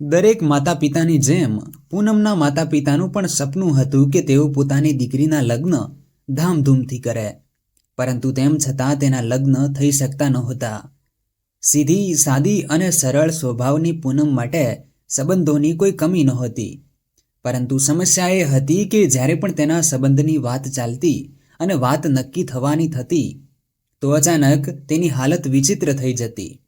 દરેક માતા પિતાની જેમ પૂનમના માતા પિતાનું પણ સપનું હતું કે તેઓ પોતાની દીકરીના લગ્ન ધામધૂમથી કરે. પરંતુ તેમ છતાં તેના લગ્ન થઈ શકતા નહોતા. સીધી, સાદી અને સરળ સ્વભાવની પૂનમ માટે સંબંધોની કોઈ કમી નહોતી. પરંતુ સમસ્યા એ હતી કે જ્યારે પણ તેના સંબંધની વાત ચાલતી અને વાત નક્કી થવાની થતી, તો અચાનક તેની હાલત વિચિત્ર થઈ જતી.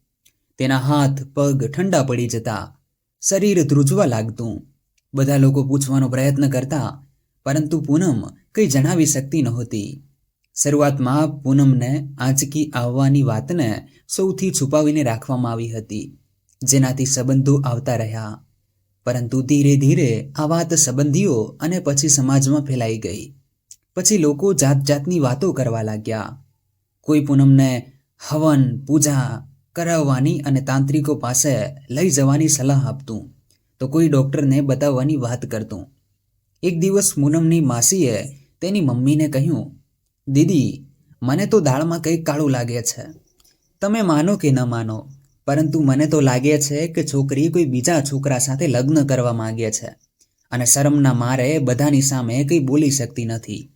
તેના હાથ, પગ ઠંડા પડી જતા. શરીર ધ્રુજવા લાગતું. બધા લોકો પૂછવાનો પ્રયત્ન કરતા, પરંતુ પૂનમ, કંઈ જણાવી શકતી નહોતી. શરૂઆતમાં પૂનમને આંચકી આવવાની વાતને સૌથી છુપાવીને રાખવામાં આવી હતી. જેનાથી સંબંધો આવતા રહ્યા. પરંતુ ધીરે ધીરે આ વાત સંબંધીઓ અને પછી સમાજમાં ફેલાઈ ગઈ. પછી લોકો જાત જાતની વાતો કરવા લાગ્યા. કોઈ પૂનમને હવન, પૂજા કરાવવાની અને તાંત્રિકો પાસે લઈ જવાની સલાહ આપતું. તો કોઈ ડૉક્ટરને બતાવવાની વાત કરતું. એક દિવસ પૂનમની માસીએ તેની મમ્મીને કહ્યું, દીદી, મને તો દાળમાં કંઈક કાળું લાગે છે. તમે માનો કે ન માનો, પરંતુ મને તો લાગે છે કે છોકરી કોઈ બીજા છોકરા સાથે લગ્ન કરવા માંગે છે અને શરમના મારે બધાની સામે કંઈ બોલી શકતી નથી.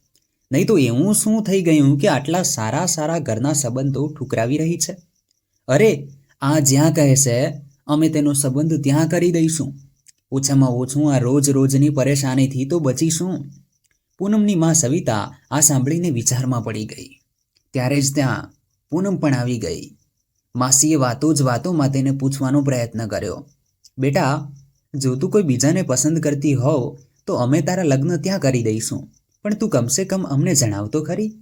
નહીં તો એવું શું થઈ ગયું કે આટલા સારા સારા ઘરના સંબંધો ઠુકરાવી રહી છે? અરે, આ જ્યાં કહે છે, અમે તેનો સંબંધ ત્યાં કરી દઈશું. ઓછામાં ઓછું આ રોજ રોજની પરેશાનીથી તો બચીશું. પૂનમની માં સવિતા આ સાંભળીને વિચારમાં પડી ગઈ. ત્યારે જ ત્યાં પૂનમ પણ આવી ગઈ. માસીએ વાતો જ વાતોમાં તેને પૂછવાનો પ્રયત્ન કર્યો. બેટા, જો તું કોઈ બીજાને પસંદ કરતી હોવ, તો અમે તારા લગ્ન ત્યાં કરી દઈશું. પણ તું કમસે કમ અમને જણાવતો ખરી.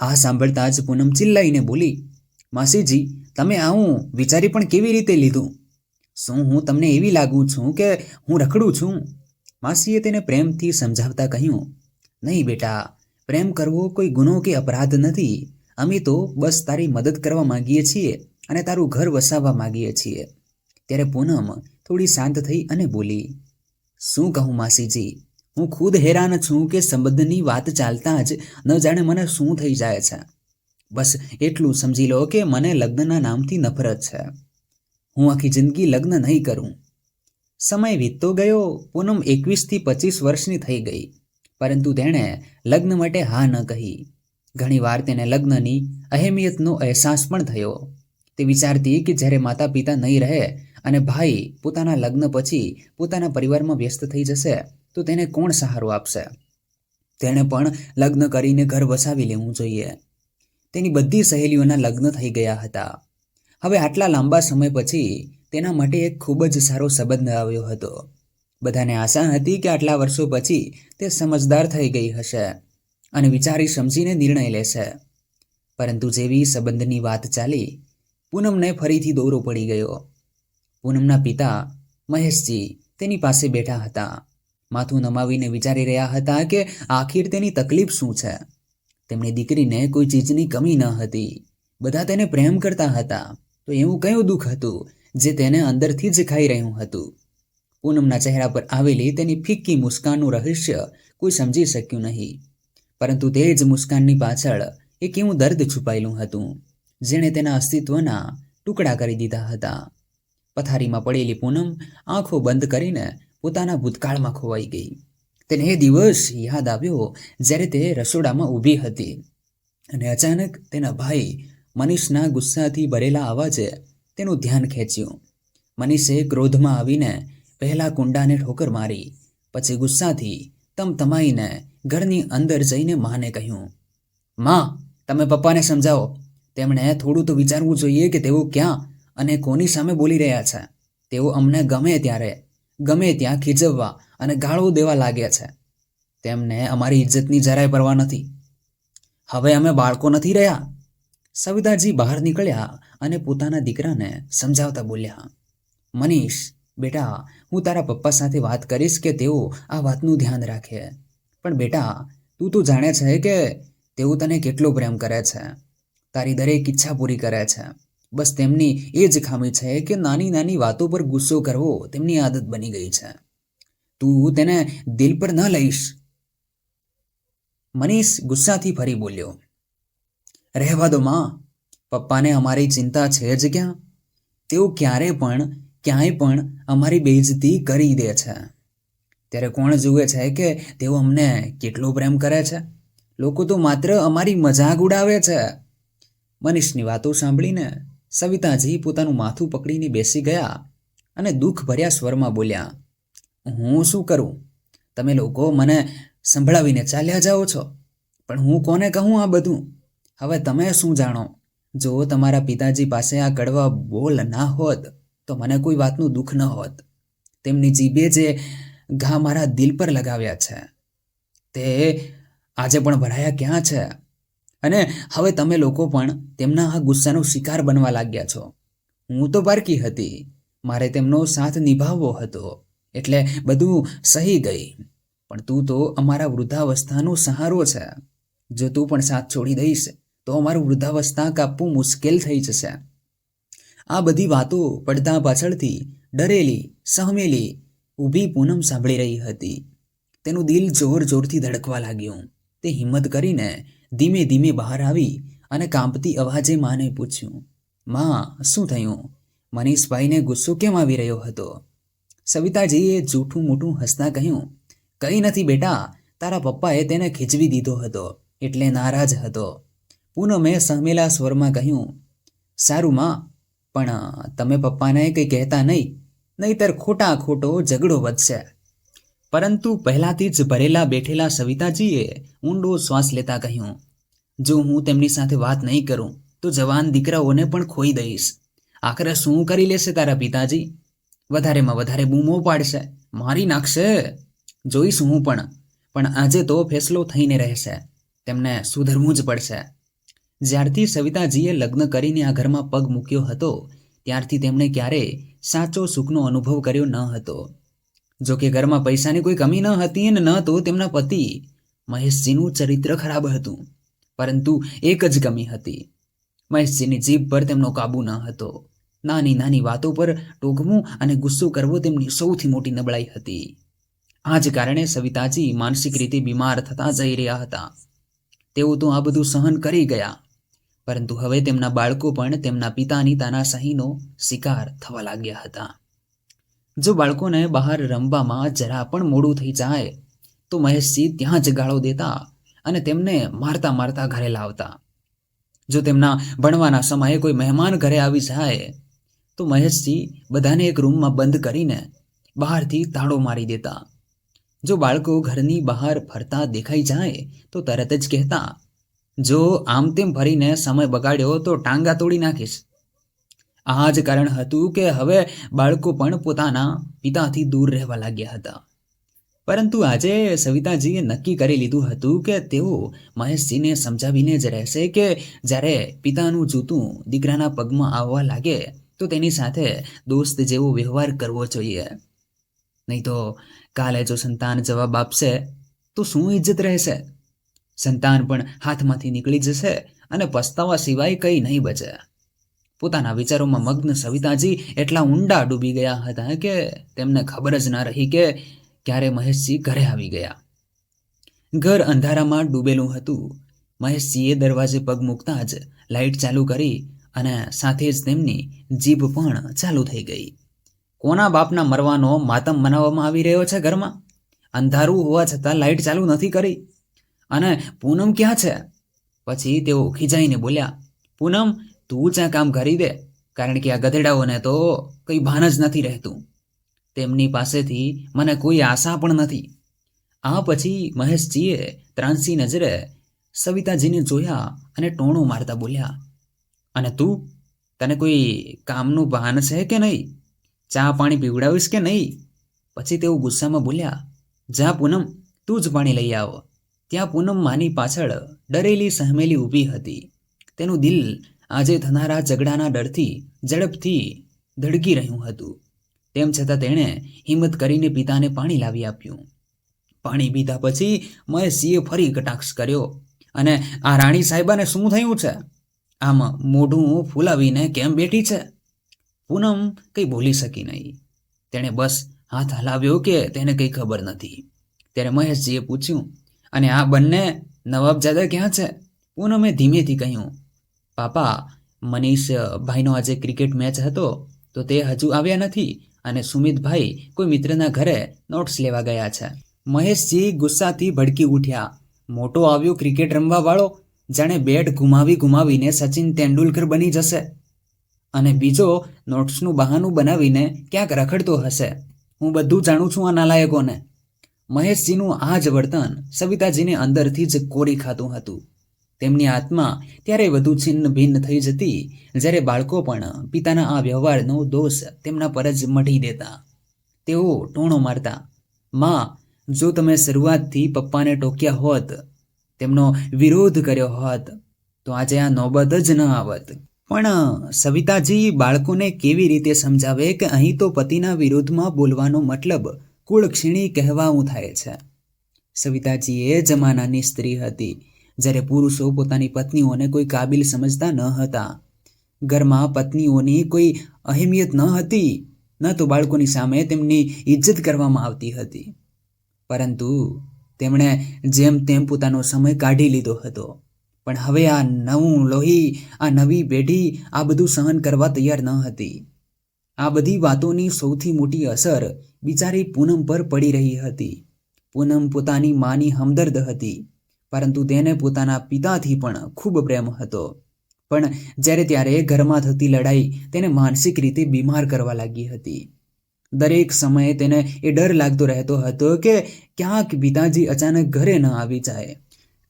આ સાંભળતા જ પૂનમ ચિલ્લાઈને બોલી માસીજી, તમે આવું વિચારી પણ કેવી રીતે લીધું? શું હું તમને એવી લાગું છું કે હું રખડું છું? માસીએ તેને પ્રેમથી સમજાવતા કહ્યું, નહીં બેટા, પ્રેમ કરવો કોઈ ગુનો કે અપરાધ નથી. અમે તો બસ તારી મદદ કરવા માગીએ છીએ અને તારું ઘર વસાવવા માગીએ છીએ. ત્યારે પૂનમ થોડી શાંત થઈ અને બોલી, શું કહું માસીજી? હું ખુદ હેરાન છું કે સંબંધની વાત ચાલતા જ ન જાણે મને શું થઈ જાય છે. બસ એટલું સમજી લો કે મને લગ્નના નામથી નફરત છે. હું આખી જિંદગી લગ્ન નહીં કરું. સમય વીતતો ગયો, પૂનમ એકવીસથી પચીસ વર્ષની થઈ ગઈ, પરંતુ તેણે લગ્ન માટે હા ન કહી. ઘણીવાર તેને લગ્નની અહેમિયતનો અહેસાસ પણ થયો. તે વિચારતી કે જ્યારે માતા પિતા નહીં રહે અને ભાઈ પોતાના લગ્ન પછી પોતાના પરિવારમાં વ્યસ્ત થઈ જશે, તો તેને કોણ સહારો આપશે? તેણે પણ લગ્ન કરીને ઘર વસાવી લેવું જોઈએ. તેની બધી સહેલીઓના લગ્ન થઈ ગયા હતા. હવે આટલા લાંબા સમય પછી તેના માટે એક ખૂબ જ સારો સંબંધ આવ્યો હતો. બધાને આશા હતી કે આટલા વર્ષો પછી તે સમજદાર થઈ ગઈ હશે અને વિચારી સમજીને નિર્ણય લેશે. પરંતુ જેવી સંબંધની વાત ચાલી, પૂનમને ફરીથી દોરો પડી ગયો. પૂનમના પિતા મહેશજી તેની પાસે બેઠા હતા. માથું નમાવીને વિચારી રહ્યા હતા કે આખીર તેની તકલીફ શું છે? તેમની દીકરીને કોઈ ચીજની કમી ન હતી. બધા તેને પ્રેમ કરતા હતા. તો એવું કયું દુઃખ હતું જે તેને અંદરથી જ ખાઈ રહ્યું હતું? પૂનમના ચહેરા પર આવેલી તેની ફિક્કી મુસ્કાનનું રહસ્ય કોઈ સમજી શક્યું નહીં. પરંતુ તે જ મુસ્કાનની પાછળ એક એવું દર્દ છુપાયેલું હતું, જેણે તેના અસ્તિત્વના ટુકડા કરી દીધા હતા. પથારીમાં પડેલી પૂનમ આંખો બંધ કરીને પોતાના ભૂતકાળમાં ખોવાઈ ગઈ. તેને એ દિવસ યાદ આવ્યો જ્યારે તે રસોડામાં ઊભી હતી. અને અચાનક તેના ભાઈ મનીષના ગુસ્સાથી ભરેલા અવાજે તેનું ધ્યાન ખેંચ્યું. મનીષે ક્રોધમાં આવીને પહેલા કુંડાને ઠોકર મારી, પછી ગુસ્સાથી તમતમાઈને ઘરની અંદર જઈને માને કહ્યું, માં, તમે પપ્પાને સમજાવો. તેમણે થોડું તો વિચારવું જોઈએ કે તેઓ ક્યાં અને કોની સામે બોલી રહ્યા છે. તેઓ અમને ગમે ત્યારે ગમે ત્યાં ખીજવવા અને ગાળો દેવા લાગ્યા છે. તેમને અમારી ઇજ્જતની જરાય પરવા નથી. હવે અમે બાળકો નથી રહ્યા? સવિતાજી બહાર નીકળ્યા અને પોતાના દીકરાને સમજાવતા બોલ્યા, મનીષ, બેટા, હું તારા પપ્પા સાથે વાત કરીશ કે તેઓ આ વાતનું ધ્યાન રાખે? પણ બેટા, તું તો જાણે છે કે તેઓ તને કેટલો પ્રેમ કરે છે. તારી દરેક ઈચ્છા પૂરી કરે છે. બસ તેમની એ જ ખામી છે કે નાની નાની વાતો પર ગુસ્સો કરવો તેમની આદત બની ગઈ છે. તું તેને દિલ પર ન લઈશ. મનીષ ગુસ્સાથી ફરી બોલ્યો. રહેવા દો માં. પપ્પાને અમારી ચિંતા છે જ ક્યાં? તેઓ ક્યારે પણ, ક્યાંય પણ અમારી બેઇજ્જતી કરી દે છે. ત્યારે કોણ જુએ છે કે તેઓ અમને કેટલો પ્રેમ કરે છે? લોકો તો માત્ર અમારી મજાક ઉડાવે છે. મનીષની વાતો સાંભળીને સવિતાજી પોતાનું માથું પકડીને બેસી ગયા અને દુઃખ ભર્યા સ્વરમાં બોલ્યા, હું શું કરું? તમે લોકો મને સંભળાવીને ચાલ્યા જાઓ છો. પણ હું કોને કહું આ બધું? હવે તમે શું જાણો? જો તમારા પિતાજી પાસે આ કડવા બોલ ના હોત, તો મને કોઈ વાતનું દુઃખ ન હોત. તેમની જીભે જે ઘા મારા દિલ પર લગાવ્યા છે, તે આજે પણ ભરાયા ક્યાં છે? અને હવે તમે લોકો પણ તેમના આ ગુસ્સાનો શિકાર બનવા લાગ્યા છો. હું તો બારકી હતી. મારે તેમનો સાથ નિભાવવો હતો. એટલે બધું સહી ગઈ. પણ તું તો અમારા વૃદ્ધાવસ્થાનો સહારો છે. જો તું પણ સાથ છોડી દઈશ, તો અમારું વૃદ્ધાવસ્થા કાપવું મુશ્કેલ થઈ જશે. આ બધી વાતો પડદા પાછળથી ડરેલી, સહમેલી, ઊભી પૂનમ સાંભળી રહી હતી. તેનું દિલ જોર જોરથી ધડકવા લાગ્યું. તે હિંમત કરીને ધીમે ધીમે બહાર આવી અને કાંપતી અવાજે માને પૂછ્યું, માં, શું થયું? મનીષભાઈને ગુસ્સો કેમ આવી રહ્યો હતો? સવિતાજીએ જૂઠું મોટું હસતા કહ્યું, કંઈ નથી બેટા, તારા પપ્પાએ તેને ખીચવી દીધો હતો, એટલે નારાજ હતો. પૂનમે સહમેલા સ્વરમાં કહ્યું, સારું માં, પણ તમે પપ્પાને કંઈ કહેતા નહીં, નહીતર ખોટા ખોટો ઝઘડો વધશે. પરંતુ પહેલાથી જ ભરેલા બેઠેલા સવિતાજીએ ઊંડો શ્વાસ લેતા કહ્યું, જો હું તેમની સાથે વાત નહીં કરું, તો જવાન દીકરાઓને પણ ખોઈ દઈશ. આખરે શું કરી લેશે તારા પિતાજી? વધારેમાં વધારે બૂમો પાડશે. મારી નાખશે. જોઈશ હું પણ. પણ આજે તો ફેસલો થઈને રહેશે. તેમને સુધરવું જ પડશે. જ્યારથી સવિતાજીએ લગ્ન કરીને આ ઘરમાં પગ મૂક્યો હતો, ત્યારથી તેમણે ક્યારેય સાચો સુખનો અનુભવ કર્યો ન હતો. જો કે ઘરમાં પૈસાની કોઈ કમી ન હતી અને ન તો તેમના પતિ મહેશજીનું ચરિત્ર ખરાબ હતું. પરંતુ એક જ કમી હતી. મહેશજીની જીભ પર તેમનો કાબુ ન હતો. નાની નાની વાતો પર ટોકવું અને ગુસ્સો કરવો તેમની સૌથી મોટી નબળાઈ હતી. આ જ કારણે સવિતાજી માનસિક રીતે બીમાર થતા જઈ રહ્યા હતા. તેઓ તો આ બધું સહન કરી ગયા. પરંતુ હવે તેમના બાળકો પણ તેમના પિતાની તાનાશાહીનો શિકાર થવા લાગ્યા હતા. જો બાળકોને બહાર રમવામાં જરા પણ મોડું થઈ જાય, તો મહેશજી ત્યાં જ ગાળો દેતા અને તેમને મારતા મારતા ઘરે લાવતા. જો તેમના ભણવાના સમયે કોઈ મહેમાન ઘરે આવી જાય, તો મહેશજી બધાને એક રૂમમાં બંધ કરીને બહારથી તાળો મારી દેતા. જો બાળકો ઘરની બહાર ફરતા દેખાઈ જાય, તો તરત જ કહેતા, જો આમ તેમ ફરીને સમય બગાડ્યો, તો ટાંગા તોડી નાખીશ. આ જ કારણ હતું કે હવે બાળકો પણ પોતાના પિતાથી દૂર રહેવા લાગ્યા હતા. પરંતુ આજે સવિતાજીએ નક્કી કરી લીધું હતું કે તેઓ મહેશજીને સમજાવીને જ રહેશે કે જ્યારે પિતાનું જૂતું દીકરાના પગમાં આવવા લાગે, તો તેની સાથે દોસ્ત જેવો વ્યવહાર કરવો જોઈએ. નહીં તો કાલે જો સંતાન જવાબ આપશે, તો શું ઇજ્જત રહેશે? સંતાન પણ હાથમાંથી નીકળી જશે અને પસ્તાવા સિવાય કંઈ નહીં બચે. પોતાના વિચારોમાં મગ્ન સવિતાજી એટલા ઊંડા ડૂબી ગયા હતા કે તેમને ખબર જ ના રહી કે ક્યારે મહેશજી ઘરે આવી ગયા. ઘર અંધારામાં ડૂબેલું હતું. મહેશજીએ દરવાજે પગ મૂકતા જ લાઇટ ચાલુ કરી અને સાથે જ તેમની જીભ પણ ચાલુ થઈ ગઈ. કોના બાપના મરવાનો માતમ મનાવવામાં આવી રહ્યો છે ઘરમાં? અંધારું હોવા છતાં લાઇટ ચાલુ નથી કરી. અને પૂનમ ક્યાં છે? પછી તેઓ ખીજાઈને બોલ્યા પૂનમ તું ચા કામ કરી દે, કારણ કે આ ગધેડાઓને તો કંઈ ભાન જ નથી રહેતું. તેમની પાસેથી મને કોઈ આશા પણ નથી. આ પછી મહેશજીએ ત્રાંસી નજરે સવિતાજીને જોયા અને ટોણો મારતા બોલ્યા, અને તું, તને કોઈ કામનું ભાન છે કે નહીં? ચા પાણી પીવડાવીશ કે નહીં? પછી તેઓ ગુસ્સામાં બોલ્યા, જા પૂનમ, તું જ પાણી લઈ આવ. ત્યાં પૂનમ માની પાછળ ડરેલી સહમેલી ઊભી હતી. તેનું દિલ આજે થનારા ઝઘડાના ડરથી, ઝડપથી ધડકી રહ્યું હતું. તેમ છતાં તેણે હિંમત કરીને પિતાને પાણી લાવી આપ્યું. પાણી પીધા પછી મહેશજીએ ફરી કટાક્ષ કર્યો અને આ રાણી સાહેબાને શું થયું છે? આમ મોઢું ફૂલાવીને કેમ બેઠી છે? પૂનમ કંઈ બોલી શકી નહીં. તેણે બસ હાથ હલાવ્યો કે તેને કંઈ ખબર નથી. ત્યારે મહેશજીએ પૂછ્યું, અને આ બંને નવાબજાદા ક્યાં છે? પૂનમે ધીમેથી કહ્યું પાપા, મનીષ ભાઈનો આજે ક્રિકેટ મેચ હતો, તો તે હજુ આવ્યા નથી અને સુમિતભાઈ કોઈ મિત્રના ઘરે નોટ્સ લેવા ગયા છે. મહેશજી ગુસ્સાથી ભડકી ઉઠ્યા. મોટો આવ્યો ક્રિકેટ રમવાવાળો, જાણે બેટ ઘુમાવી ઘુમાવીને સચિન તેંડુલકર બની જશે. અને બીજો નોટ્સનું બહાનું બનાવીને ક્યાંક રખડતો હશે. હું બધું જાણું છું આ નાલાયકોને મહેશજીનું આ જ વર્તન સવિતાજીને અંદરથી જ કોરી ખાતું હતું. તેમની આત્મા ત્યારે વધુ છિન્ન ભિન્ન થઈ જતી, જ્યારે બાળકો પણ પિતાના આ વ્યવહારનો દોષ તેમના પર જ મઢી દેતા. તેઓ ટોણો મારતા, માં, જો તમે શરૂઆતથી પપ્પાને ટોક્યા હોત, તેમનો વિરોધ કર્યો હોત, તો આજે આ નોબત જ ન આવત. પણ સવિતાજી બાળકોને કેવી રીતે સમજાવે કે અહીં તો પતિના વિરોધમાં બોલવાનો મતલબ કુળક્ષીણી કહેવાવું થાય છે? સવિતાજી એ જમાનાની સ્ત્રી હતી. જ્યારે પુરુષો પોતાની પત્નીઓને કોઈ કાબિલ સમજતા ન હતા. ઘરમાં પત્નીઓની કોઈ અહેમિયત ન હતી, ન તો બાળકોની સામે તેમની ઇજ્જત કરવામાં આવતી હતી. પરંતુ તેમણે જેમ તેમ પોતાનો સમય કાઢી લીધો હતો. પણ હવે આ નવું લોહી, આ નવી પેઢી આ બધું સહન કરવા તૈયાર ન હતી. આ બધી વાતોની સૌથી મોટી અસર બિચારી પૂનમ પર પડી રહી હતી. પૂનમ પોતાની માની હમદર્દ હતી. પરંતુ તેને પોતાના પિતાથી પણ ખૂબ પ્રેમ હતો. પણ જ્યારે ત્યારે ઘરમાં થતી લડાઈ તેને માનસિક રીતે બીમાર કરવા લાગી હતી. દરેક સમયે તેને એ ડર લાગતો રહેતો હતો કે ક્યાંક પિતાજી અચાનક ઘરે ન આવી જાય.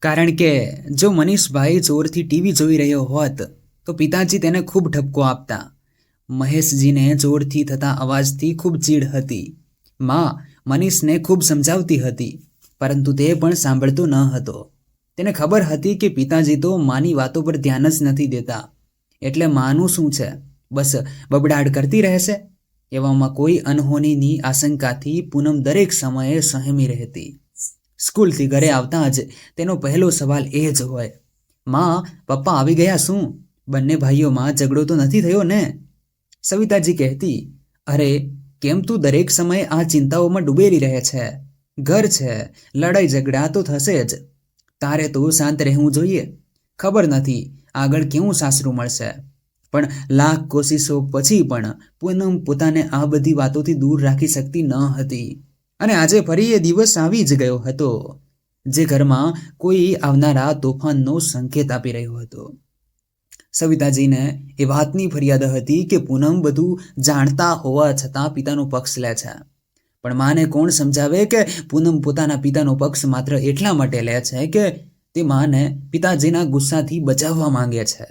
કારણ કે જો મનીષભાઈ જોરથી ટીવી જોઈ રહ્યો હોત, તો પિતાજી તેને ખૂબ ઠપકો આપતા. મહેશજીને જોરથી થતા અવાજથી ખૂબ ચીડ હતી. માં, મનીષને ખૂબ સમજાવતી હતી, પરંતુ તે પણ સાંભળતો ન હતો. તેને ખબર હતી કે પિતાજી તો માની વાતો પર ધ્યાન જ નથી દેતા. એટલે માનું શું છે? બસ બબડાટ કરતી રહેશે? એવામાં કોઈ અનહોનીની આશંકાથી પૂનમ દરેક સમયે સહેમી રહેતી. સ્કૂલથી ઘરે આવતા જ તેનો પહેલો સવાલ એ જ હોય, માં, પપ્પા આવી ગયા શું? બંને ભાઈઓમાં ઝઘડો તો નથી થયો ને? સવિતાજી કહેતી, અરે, કેમ તું દરેક સમયે આ ચિંતાઓમાં ડૂબેલી રહે છે? ઘર છે, લડાઈ ઝઘડા તો થશે જ. તારે તો શાંત રહેવું જોઈએ. ખબર નથી આગળ કેવું સાસરું મળશે. પણ લાખ કોશિશો પછી પણ પૂનમ પોતાને આ બધી વાતોથી દૂર રાખી શકતી ન હતી. અને આજે ફરી એ દિવસ આવી જ ગયો હતો, જે ઘરમાં કોઈ આવનારા તોફાનનો સંકેત આપી રહ્યો હતો. સવિતાજીને એ વાતની ફરિયાદ હતી કે પૂનમ બધું જાણતા હોવા છતાં પિતાનો પક્ષ લે છે. પણ માને કોણ સમજાવે કે પૂનમ પોતાના પિતાનો પક્ષ માત્ર એટલા માટે લે છે કે તે માને પિતાજીના ગુસ્સાથી બચાવવા માંગે છે.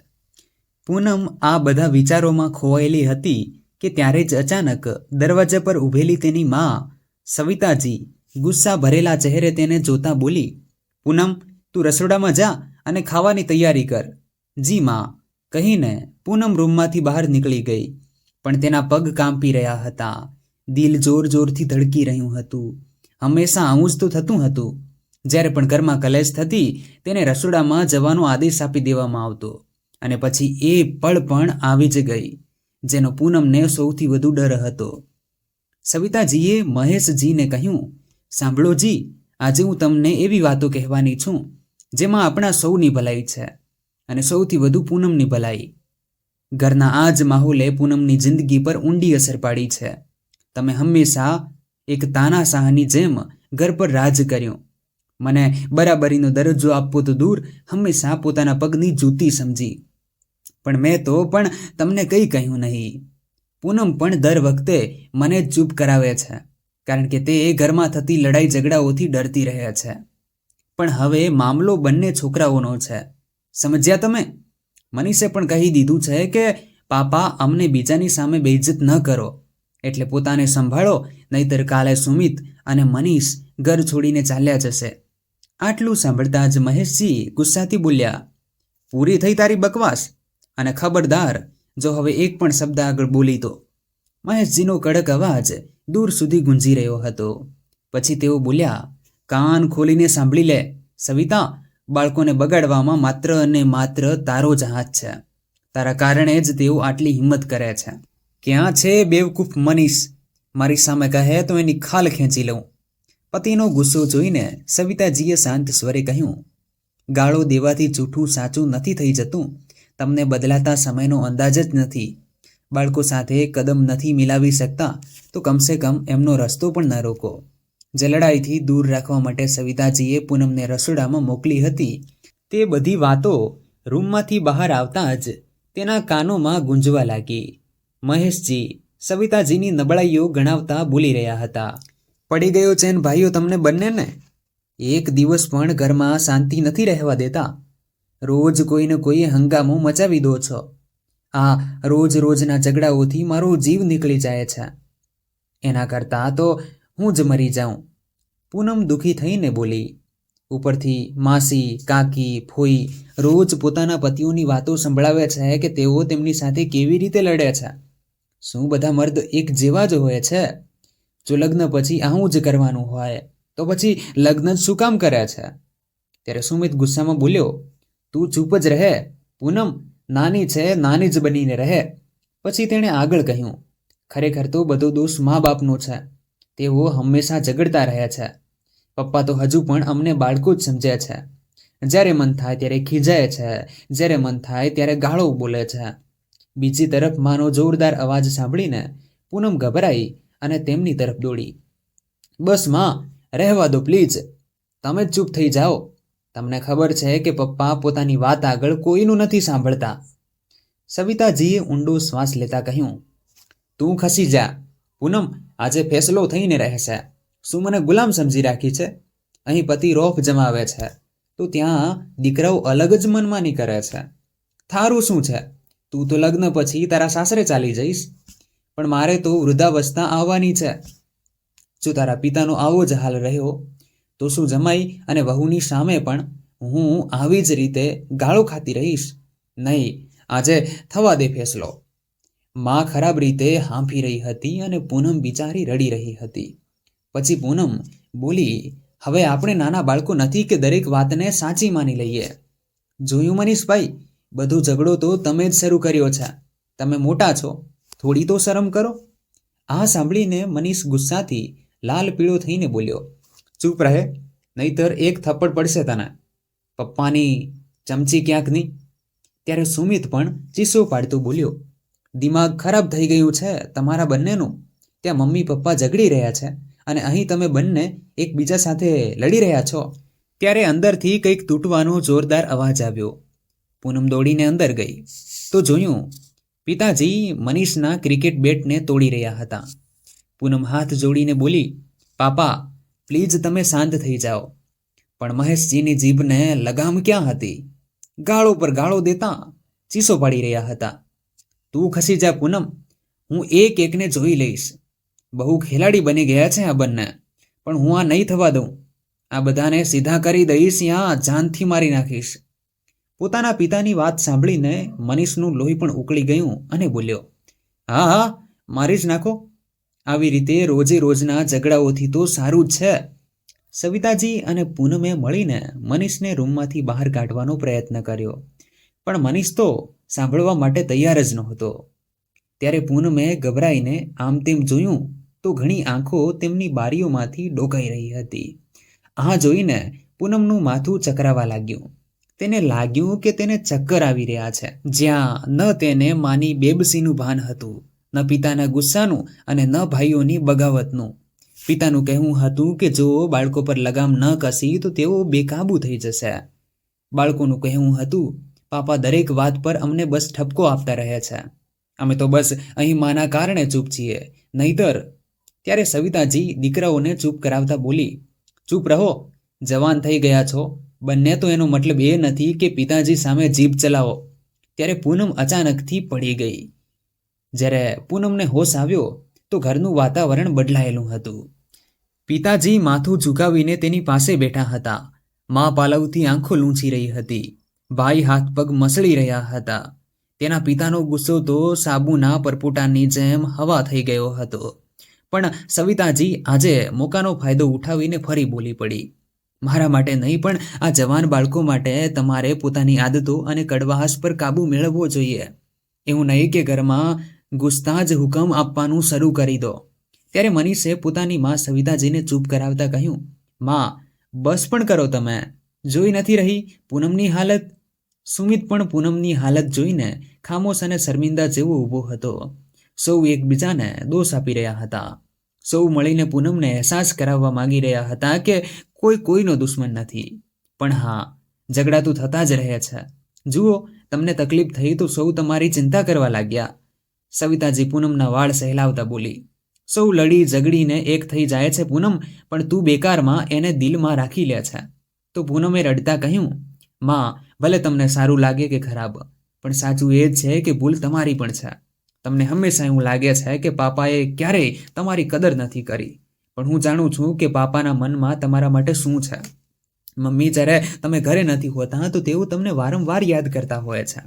પૂનમ આ બધા વિચારોમાં ખોવાયેલી હતી કે ત્યારે જ અચાનક દરવાજા પર ઊભેલી તેની મા સવિતાજી ગુસ્સા ભરેલા ચહેરે તેને જોતા બોલી, પૂનમ, તું રસોડામાં જા અને ખાવાની તૈયારી કર. જી માં કહીને પૂનમ રૂમમાંથી બહાર નીકળી ગઈ, પણ તેના પગ કાંપી રહ્યા હતા. દિલ જોર જોરથી ધડકી રહ્યું હતું. હંમેશા આવું જ તો થતું હતું. જ્યારે પણ ઘરમાં કલેશ થતી, તેને રસોડામાં જવાનો આદેશ આપી દેવામાં આવતો. અને પછી એ પળ પણ આવી જ ગઈ, જેનો પૂનમને સૌથી વધુ ડર હતો. સવિતાજીએ મહેશજીને કહ્યું, સાંભળો જી, આજે હું તમને એવી વાતો કહેવાની છું, જેમાં આપણા સૌની ભલાઈ છે, અને સૌથી વધુ પૂનમની ભલાઈ. ઘરના આ જ માહોલે પૂનમની જિંદગી પર ઊંડી અસર પાડી છે. તમે હંમેશા એક તાનાશાહની જેમ ઘર પર રાજ કર્યું. મને બરાબરીનો દરજ્જો આપવો તો દૂર, હંમેશા પોતાના પગની જૂતી સમજી. પણ મેં તો પણ તમને કંઈ કહ્યું નહીં. પૂનમ પણ દર વખતે મને ચૂપ કરાવે છે, કારણ કે તે એ ઘરમાં થતી લડાઈ ઝઘડાઓથી ડરતી રહે છે. પણ હવે મામલો બંને છોકરાઓનો છે. સમજ્યા તમે? મનીષે પણ કહી દીધું છે કે, પાપા, અમને બીજાની સામે બેઇજ્જત ન કરો. એટલે પોતાને સંભાળો, નહીતર કાલે સુમિત અને મનીષ ઘર છોડીને ચાલ્યા જશે. આટલું સાંભળતા જ મહેશજી ગુસ્સાથી બોલ્યા, પૂરી થઈ તારી બકવાસ? અને ખબરદાર, જો હવે એક પણ શબ્દ આગળ બોલી તો? મહેશજીનો કડક અવાજ દૂર સુધી ગુંજી રહ્યો હતો. પછી તેઓ બોલ્યા, કાન ખોલીને સાંભળી લે. સવિતા, બાળકોને બગાડવામાં માત્ર અને માત્ર તારો જ હાથ છે. તારા કારણે જ તેઓ આટલી હિંમત કરે છે. ક્યાં છે બેવકૂફ મનીષ? મારી સામે કહે તો એની ખાલ ખેંચી લઉં. પતિનો ગુસ્સો જોઈને સવિતાજીએ શાંત સ્વરે કહ્યું, ગાળો દેવાથી જૂઠું સાચું નથી થઈ જતું. તમને બદલાતા સમયનો અંદાજ જ નથી. બાળકો સાથે કદમ નથી મિલાવી શકતા, તો કમસે કમ એમનો રસ્તો પણ ન રોકો. જે લડાઈથી દૂર રાખવા માટે સવિતાજીએ પૂનમને રસોડામાં મોકલી હતી. તે બધી વાતો રૂમમાંથી બહાર આવતા જ તેના કાનોમાં ગુંજવા લાગી. મહેશજી, સવિતાજીની નબળાઈઓ ગણાવતા બોલી રહ્યા હતા. પડી ગયો ચેન ભાઈઓ તમને બંનેને? એક દિવસ પણ ઘરમાં શાંતિ નથી રહેવા દેતા. રોજ કોઈને કોઈ હંગામો મચાવી દો છો. આ રોજ રોજના ઝઘડાઓથી મારો જીવ નીકળી જાય છે. એના કરતાં તો હું જ મરી જાઉં. પૂનમ દુઃખી થઈને બોલી, ઉપરથી માસી, કાકી, ફોઈ રોજ પોતાના પતિઓની વાતો સંભળાવે છે કે તેઓ તેમની સાથે કેવી રીતે લડે છે? શું બધા મર્દ એક જેવા જ હોય છે? જો લગ્ન પછી આવું જ કરવાનું હોય, તો પછી લગ્ન શું કામ કરે છે? ત્યારે સુમિત ગુસ્સામાં બોલ્યો, તું ચૂપ જ રહે. પૂનમ, નાની છે, નાની જ બનીને રહે. પછી તેણે આગળ કહ્યું, ખરેખર તો બધો દોષ મા બાપનો છે. તેઓ હંમેશા ઝઘડતા રહે છે. પપ્પા તો હજુ પણ અમને બાળકો જ સમજે છે. જ્યારે મન થાય ત્યારે ખીજાય છે. જ્યારે મન થાય ત્યારે ગાળો બોલે છે. બીજી તરફ માનો જોરદાર અવાજ સાંભળીને પૂનમ ગભરાઈ અને તેમની તરફ દોડી. બસમાં, રહેવા દો પ્લીઝ. તમે જ ચૂપ થઈ જાઓ. તમને ખબર છે કે પપ્પા પોતાની વાત આગળ કોઈનું નથી સાંભળતા. સવિતાજીએ ઊંડો શ્વાસ લેતા કહ્યું, તું ખસી જા. પૂનમ, આજે ફેસલો થઈને રહેશે. શું મને ગુલામ સમજી રાખી છે? અહીં પતિ રોફ જમાવે છે. તો ત્યાં દીકરાઓ અલગ જ મનમાની કરે છે. થારું શું છે? તું તો લગ્ન પછી તારા સાસરે ચાલી જઈશ. પણ મારે તો વૃદ્ધાવસ્થા આવવાની છે. જો તારા પિતાનો આવો જ હાલ રહ્યો, તો શું જમાઈ અને વહુની સામે પણ હું આવી જ રીતે ગાળો ખાતી રહીશ? નહીં, આજે થવા દે ફેસલો. માં ખરાબ રીતે હાંફી રહી હતી અને પૂનમ બિચારી રડી રહી હતી. પછી પૂનમ બોલી, હવે આપણે નાના બાળકો નથી કે દરેક વાતને સાચી માની લઈએ? જોયું મનીષભાઈ? બધો ઝઘડો તો તમે જ શરૂ કર્યો છે. તમે મોટા છો, થોડી તો શરમ કરો. આ સાંભળીને મનીષ ગુસ્સાથી લાલ પીળો થઈને બોલ્યો, ચૂપ રહે, નહીતર એક થપ્પડ પડશે તને. પપ્પાની ચમચી ક્યાંકની ત્યારે સુમિત પણ ચીસો પાડતો બોલ્યો, દિમાગ ખરાબ થઈ ગયું છે તમારા બંનેનું. ત્યાં મમ્મી પપ્પા ઝઘડી રહ્યા છે અને અહીં તમે બંને એકબીજા સાથે લડી રહ્યા છો. ત્યારે અંદરથી કંઈક તૂટવાનો જોરદાર અવાજ આવ્યો. પૂનમ દોડીને અંદર ગઈ. તો જોયું, પિતાજી મનીષના ક્રિકેટ બેટને તોડી રહ્યા હતા. પૂનમ હાથ જોડીને બોલી, પાપા, પ્લીઝ તમે શાંત થઈ જાઓ. પણ મહેશજીની જીભને લગામ ક્યાં હતી? ગાળો પર ગાળો દેતા ચીસો પાડી રહ્યા હતા. તું ખસી જા પૂનમ, હું એક એકને જોઈ લઈશ. બહુ ખેલાડી બની ગયા છે આ બંને, પણ હું આ નહીં થવા દઉં. આ બધાને સીધા કરી દઈશ, યા જાનથી મારી નાખીશ. પોતાના પિતાની વાત સાંભળીને મનીષનું લોહી પણ ઉકળી ગયું અને બોલ્યો, હા હા, મારી જ નાખો. આવી રીતે રોજે રોજના ઝઘડાઓથી તો સારું જ છે. સવિતાજી અને પૂનમે મળીને મનીષને રૂમમાંથી બહાર કાઢવાનો પ્રયત્ન કર્યો. પણ મનીષ તો સાંભળવા માટે તૈયાર જ નહોતો. ત્યારે પૂનમે ગભરાઈને આમ તેમ જોયું તો ઘણી આંખો તેમની બારીઓમાંથી ડોકાઈ રહી હતી. આ જોઈને પૂનમનું માથું ચકરાવા લાગ્યું. તેને લાગ્યું કે તેને ચક્કર આવી રહ્યા છે. જ્યાં ન તેને માની બેબસીનું ભાન હતું, ન પિતાના ગુસ્સાનું અને ન ભાઈઓની બગાવતનું. પિતાનું કહેવું હતું કે જો બાળકો પર લગામ ન કસી તો તેઓ બેકાબૂ થઈ જશે. બાળકોનું કહેવું હતું, પાપા દરેક વાત પર અમને બસ ઠપકો આપતા રહે છે. અમે તો બસ અહીં માના કારણે ચૂપ છીએ. નહીતર, ત્યારે સવિતાજી દીકરાઓને ચૂપ કરાવતા બોલી, ચૂપ રહો જવાન થઈ ગયા છો. બંને તો એનો મતલબ એ નથી કે પિતાજી સામે જીભ ચલાવો. ત્યારે પૂનમ અચાનકથી પડી ગઈ. જ્યારે પૂનમને હોશ આવ્યો, તો ઘરનું વાતાવરણ બદલાયેલું હતું. પિતાજી માથું ઝુકાવીને તેની પાસે બેઠા હતા. મા પાલવથી આંખો લૂંછી રહી હતી. ભાઈ હાથ પગ મસળી રહ્યા હતા. તેના પિતાનો ગુસ્સો તો સાબુના પરપોટાની જેમ હવા થઈ ગયો હતો. પણ સવિતાજી આજે મોકાનો ફાયદો ઉઠાવીને ફરી બોલી પડી. મારા માટે નહીં, પણ આ જવાન બાળકો માટે તમારે પોતાની આદતો અને કડવાહસ પર કાબૂ મેળવવો જોઈએ. એવું નહીં કે ઘરમાં ગુસ્તા જ હુકમ આપવાનું શરૂ કરી દો. ત્યારે મનીષે પોતાની માં સવિતાજીને ચૂપ કરાવતા કહ્યું, માં, બસ પણ કરો તમે. જોઈ નથી રહી પૂનમની હાલત? સુમિત પણ પૂનમની હાલત જોઈને ખામોશ અને શર્મિંદા જેવો ઊભો હતો. સૌ એકબીજાને દોષ આપી રહ્યા હતા. સૌ મળીને પૂનમને અહેસાસ કરાવવા માંગી રહ્યા હતા કે કોઈ કોઈનો દુશ્મન નથી. પણ હા, ઝઘડા તો થતા જ રહે છે. જુઓ, તમને તકલીફ થઈ તો સૌ તમારી ચિંતા કરવા લાગ્યા. સવિતાજી પૂનમના વાળ સહેલાવતા બોલી, સૌ લડી ઝઘડીને એક થઈ જાય છે પૂનમ, પણ તું બેકારમાં એને દિલમાં રાખી લે છે. તો પૂનમે રડતા કહ્યું, માં, ભલે તમને સારું લાગે કે ખરાબ, પણ સાચું એ જ છે કે ભૂલ તમારી પણ છે. તમને હંમેશા એવું લાગે છે કે પાપાએ ક્યારેય તમારી કદર નથી કરી. પણ હું જાણું છું કે પાપાના મનમાં તમારા માટે શું છે. મમ્મી, જ્યારે તમે ઘરે નથી હોતા, તો તેઓ તમને વારંવાર યાદ કરતા હોય છે.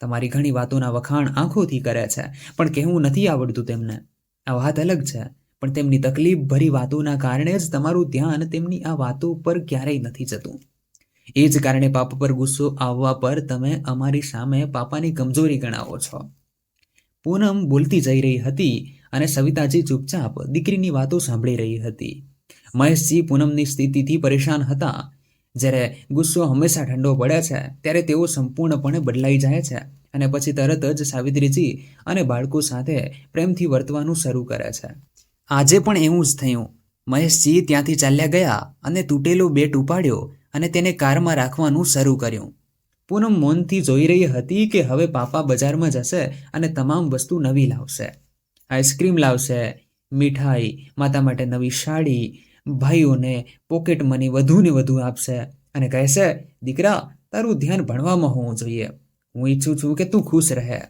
તમારી ઘણી વાતોના વખાણ આંખોથી કરે છે, પણ કહેવું નથી આવડતું તેમને. આ વાત અલગ છે, પણ તેમની તકલીફ ભરી વાતોના કારણે જ તમારું ધ્યાન તેમની આ વાતો પર ક્યારેય નથી જતું. એ જ કારણે પાપા પર ગુસ્સો આવવા પર તમે અમારી સામે પાપાની કમજોરી ગણાવો છો. પૂનમ બોલતી જઈ રહી હતી અને સવિતાજી ચૂપચાપ દીકરીની વાતો સાંભળી રહી હતી. મહેશજી પૂનમની સ્થિતિથી પરેશાન હતા. જ્યારે ગુસ્સો હંમેશા ઠંડો પડે છે, ત્યારે તેઓ સંપૂર્ણપણે બદલાઈ જાય છે અને પછી તરત જ સાવિત્રીજી અને બાળકો સાથે પ્રેમથી વર્તવાનું શરૂ કરે છે. આજે પણ એવું જ થયું. મહેશજી ત્યાંથી ચાલ્યા ગયા અને તૂટેલો બેટ ઉપાડ્યો અને તેને કારમાં રાખવાનું શરૂ કર્યું. પૂનમ મૌનથી જોઈ રહી હતી કે હવે પાપા બજારમાં જશે અને તમામ વસ્તુ નવી લાવશે. આઈસ્ક્રીમ લાવશે, મીઠાઈ, માતા માટે નવી સાડી, ભાઈઓને પોકેટ મની વધુને વધુ આપશે અને કહેશે, દીકરા, તારું ધ્યાન ભણવામાં હોવું જોઈએ. હું ઈચ્છું છું કે તું ખુશ રહે.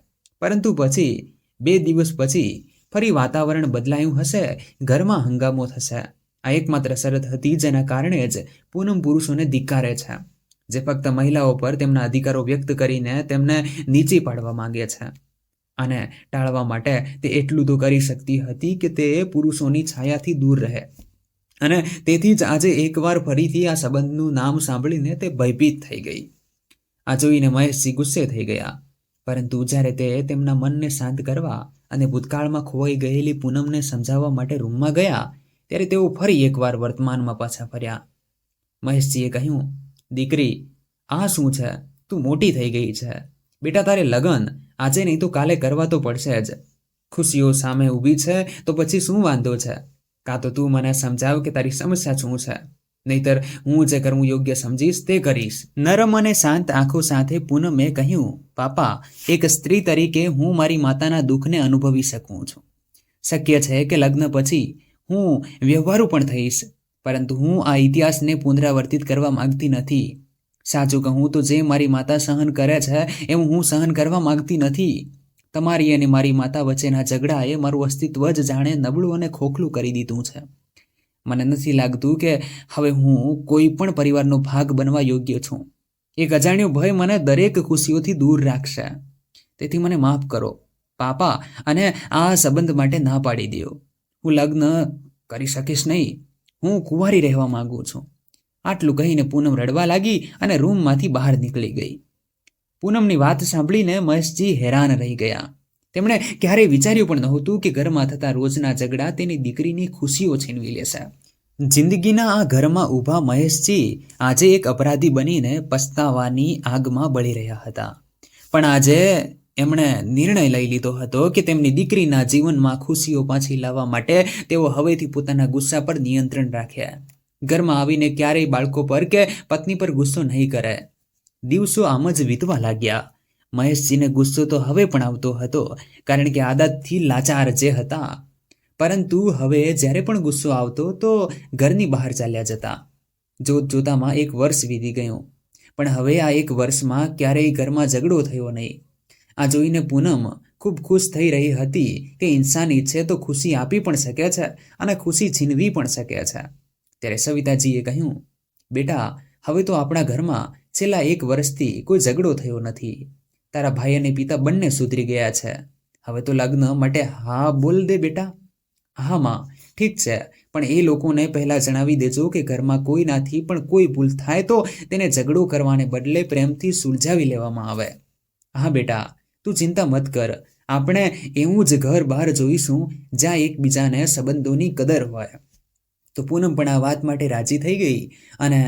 પરંતુ પછી, બે દિવસ પછી, ફરી વાતાવરણ બદલાયું હશે, ઘરમાં હંગામો થશે. આ એકમાત્ર શરત હતી જેના કારણે જ પૂનમ પુરુષોને ધિક્કારે છે, જે ફક્ત મહિલાઓ પર તેમના અધિકારો વ્યક્ત કરીને તેમને નીચી પાડવા માંગે છે. અને ટાળવા માટે તે એટલું તો કરી શકતી હતી કે તે પુરુષોની છાયાથી દૂર રહે. અને તેથી જ આજે એકવાર ફરીથી આ સંબંધનું નામ સાંભળીને તે ભયભીત થઈ ગઈ. આ જોઈને મહેશજી ગુસ્સે થઈ ગયા. પરંતુ જ્યારે તે તેમના મનને શાંત કરવા અને ભૂતકાળમાં ખોવાઈ ગયેલી પૂનમને સમજાવવા માટે રૂમમાં ગયા, ત્યારે તેઓ ફરી એકવાર વર્તમાનમાં પાછા ફર્યા. મહેશજીએ કહ્યું, દીકરી, આ શું છે? તું મોટી થઈ ગઈ છે. બેટા, તારે લગન આજે નહીં તો કાલે કરવા તો પડશે જ. ખુશીઓ સામે ઊભી છે તો પછી શું વાંધો છે? કાં તો તું મને સમજાવ કે તારી સમસ્યા શું છે? નહીતર હું જે કરવું યોગ્ય સમજીશ તે કરીશ. નરમ અને શાંત આંખો સાથે પૂનમે કહ્યું, પાપા, એક સ્ત્રી તરીકે હું મારી માતાના દુઃખને અનુભવી શકું છું. શક્ય છે કે લગ્ન પછી હું વ્યવહારુ પણ થઈશ, પરંતુ હું આ ઇતિહાસને પુનરાવર્તિત કરવા માંગતી નથી. સાચું કહું તો જે મારી માતા સહન કરે છે એમ હું સહન કરવા માંગતી નથી. તમારી અને મારી માતા વચ્ચેના ઝઘડાએ મારું અસ્તિત્વ જ જાણે નબળું અને ખોખલું કરી દીધું છે. મને નથી લાગતું કે હવે હું કોઈ પણ પરિવારનો ભાગ બનવા યોગ્ય છું. એક અજાણ્યો ભય મને દરેક ખુશીઓથી દૂર રાખશે. તેથી મને માફ કરો, પાપા, અને આ સંબંધ માટે ના પાડી દો. હું લગ્ન કરી શકીશ નહીં. હું કુંવારી રહેવા માંગુ છું. આટલું કહીને પૂનમ રડવા લાગી અને રૂમમાંથી બહાર નીકળી ગઈ. પૂનમની વાત સાંભળીને મહેશજી હેરાન રહી ગયા. તેમણે ક્યારેય વિચાર્યું પણ નહોતું કે ઘરમાં થતા રોજના ઝઘડા તેની દીકરીની ખુશીઓ છીનવી લેશે. જિંદગીના આ ઘરમાં ઊભા મહેશજી આજે એક અપરાધી બનીને પસ્તાવાની આગમાં બળી રહ્યા હતા. પણ આજે એમણે નિર્ણય લઈ લીધો હતો કે તેમની દીકરીના જીવનમાં ખુશીઓ પાછી લાવવા માટે તેઓ હવેથી પોતાના ગુસ્સા પર નિયંત્રણ રાખે. ઘરમાં આવીને ક્યારેય બાળકો પર કે પત્ની પર ગુસ્સો નહીં કરે. દિવસો આમ જ વીતવા લાગ્યા. મહેશજીને ગુસ્સો તો હવે પણ આવતો હતો, કારણ કે આદતથી લાચાર જે હતા. પરંતુ હવે જ્યારે પણ ગુસ્સો આવતો તો ઘરની બહાર ચાલ્યા જતા. જોત જોતામાં એક વર્ષ વીતી ગયું. પણ હવે આ એક વર્ષમાં ક્યારેય ઘરમાં ઝઘડો થયો નહીં. આ જોઈને પૂનમ ખૂબ ખુશ થઈ રહી હતી કે ઇન્સાન ઈચ્છે તો ખુશી આપી પણ શકે છે અને ખુશી છીનવી પણ શકે છે. ત્યારે સવિતાજીએ કહ્યું, બેટા, હવે તો આપણા ઘરમાં છેલ્લા એક વર્ષથી કોઈ ઝઘડો થયો નથી. તારા ભાઈ અને પિતા બંને સુધરી ગયા છે. હવે તો લગ્ન માટે હા બોલ દે બેટા. હા માં, ઠીક છે. પણ એ લોકોને પહેલાં જણાવી દેજો કે ઘરમાં કોઈનાથી પણ કોઈ ભૂલ થાય તો તેને ઝઘડો કરવાને બદલે પ્રેમથી સુલઝાવી લેવામાં આવે. હા બેટા, તું ચિંતા મત કર. આપણે એવું જ ઘર બહાર જોઈશું જ્યાં એકબીજાને સંબંધોની કદર હોય. તો પૂનમ પણ આ વાત માટે રાજી થઈ ગઈ અને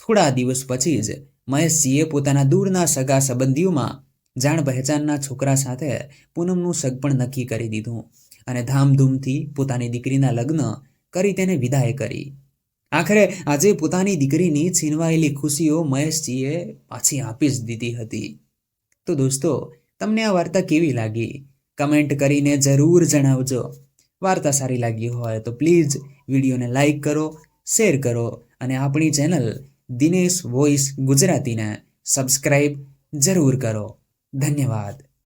થોડા દિવસ પછી જ મહેશજીએ પોતાના દૂરના સગા સંબંધીઓમાં જાણ પહેચાનના છોકરા સાથે પૂનમનું સગ પણ નક્કી કરી દીધું અને ધામધૂમથી પોતાની દીકરીના લગ્ન કરી તેને વિદાય કરી. આખરે આજે પોતાની દીકરીની છીનવાયેલી ખુશીઓ મહેશજીએ પાછી આપી જ દીધી હતી. તો દોસ્તો, તમને આ વાર્તા કેવી લાગી? કમેન્ટ કરીને જરૂર જણાવજો. વાર્તા સારી લાગી હોય તો પ્લીઝ વિડીયોને લાઈક કરો, શેર કરો અને આપણી ચેનલ દિનેશ વોઇસ ગુજરાતીને સબસ્ક્રાઈબ જરૂર કરો. ધન્યવાદ.